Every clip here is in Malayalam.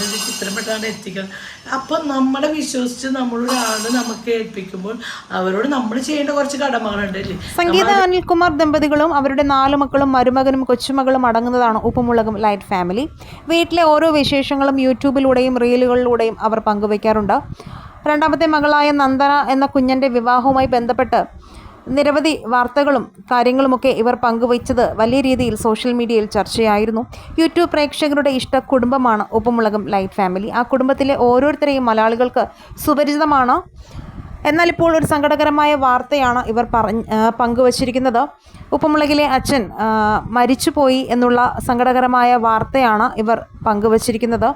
ഞാനിത് ചിത്രപ്പെട്ടാണ്ട് എത്തിക്കണം അപ്പം നമ്മളെ വിശ്വസിച്ച് നമ്മളൊരാൾ നമുക്ക് ഏൽപ്പിക്കുമ്പോൾ അവരോട് നമ്മൾ ചെയ്യേണ്ട കുറച്ച് കടമകളുണ്ടല്ലേ സംഗീത അനിൽകുമാർ ദമ്പതികളും അവരുടെ നാല് മക്കളും മരുമകനും കൊച്ചുമകളും അടങ്ങുന്നതാണ് ഉപ്പുമുളകും ലൈറ്റ് ഫാമിലി. വീട്ടിലെ ഓരോ വിശേഷങ്ങളും യൂട്യൂബിലൂടെയും റീലുകളിലൂടെയും അവർ പങ്കുവയ്ക്കാറുണ്ട്. രണ്ടാമത്തെ മകളായ നന്ദന എന്ന കുഞ്ഞന്റെ വിവാഹവുമായി ബന്ധപ്പെട്ട് നിരവധി വാർത്തകളും കാര്യങ്ങളുമൊക്കെ ഇവർ പങ്കുവച്ചത് വലിയ രീതിയിൽ സോഷ്യൽ മീഡിയയിൽ ചർച്ചയായിരുന്നു. യൂട്യൂബ് പ്രേക്ഷകരുടെ ഇഷ്ട കുടുംബമാണ് ഉപ്പുമുളകും ലൈറ്റ് ഫാമിലി. ആ കുടുംബത്തിലെ ഓരോരുത്തരെയും മലയാളികൾക്ക് സുപരിചിതമാണ്. എന്നാൽ ഇപ്പോൾ ഒരു സങ്കടകരമായ വാർത്തയാണ് ഇവർ പറഞ്ഞ് പങ്കുവച്ചിരിക്കുന്നത്. ഉപ്പുമുളകിലെ അച്ഛൻ മരിച്ചുപോയി എന്നുള്ള സങ്കടകരമായ വാർത്തയാണ് ഇവർ പങ്കുവച്ചിരിക്കുന്നത്.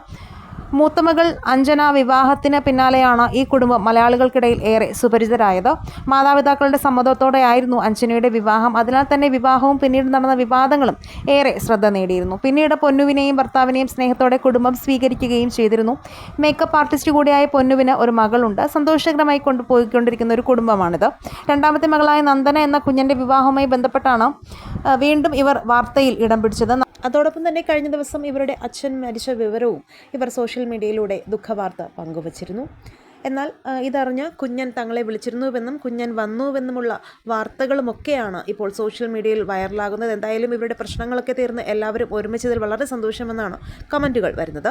മൂത്തമകൾ അഞ്ജന വിവാഹത്തിന് പിന്നാലെയാണ് ഈ കുടുംബം മലയാളികൾക്കിടയിൽ ഏറെ സുപരിചിതരായത്. മാതാപിതാക്കളുടെ സമ്മതത്തോടെയായിരുന്നു അഞ്ജനയുടെ വിവാഹം. അതിനാൽ തന്നെ വിവാഹവും പിന്നീട് നടന്ന വിവാദങ്ങളും ഏറെ ശ്രദ്ധ നേടിയിരുന്നു. പിന്നീട് പൊന്നുവിനെയും ഭർത്താവിനെയും സ്നേഹത്തോടെ കുടുംബം സ്വീകരിക്കുകയും ചെയ്തിരുന്നു. മേക്കപ്പ് ആർട്ടിസ്റ്റ് കൂടിയായ പൊന്നുവിന് ഒരു മകളുണ്ട്. സന്തോഷകരമായി കൊണ്ടുപോയിക്കൊണ്ടിരിക്കുന്ന ഒരു കുടുംബമാണിത്. രണ്ടാമത്തെ മകളായ നന്ദന എന്ന കുഞ്ഞിന്റെ വിവാഹവുമായി ബന്ധപ്പെട്ടാണ് വീണ്ടും ഇവർ വാർത്തയിൽ ഇടം പിടിച്ചത്. അതോടൊപ്പം തന്നെ കഴിഞ്ഞ ദിവസം ഇവരുടെ അച്ഛൻ മരിച്ച വിവരവും ഇവർ സോഷ്യൽ മീഡിയയിലൂടെ ദുഃഖവാർത്ത പങ്കുവച്ചിരുന്നു. എന്നാൽ ഇതറിഞ്ഞ് കുഞ്ഞൻ തങ്ങളെ വിളിച്ചിരുന്നുവെന്നും കുഞ്ഞൻ വന്നുവെന്നുമുള്ള വാർത്തകളുമൊക്കെയാണ് ഇപ്പോൾ സോഷ്യൽ മീഡിയയിൽ വൈറലാകുന്നത്. എന്തായാലും ഇവരുടെ പ്രശ്നങ്ങളൊക്കെ തീർന്ന് എല്ലാവരും ഒരുമിച്ചതിൽ വളരെ സന്തോഷമെന്നാണ് കമന്റുകൾ വരുന്നത്.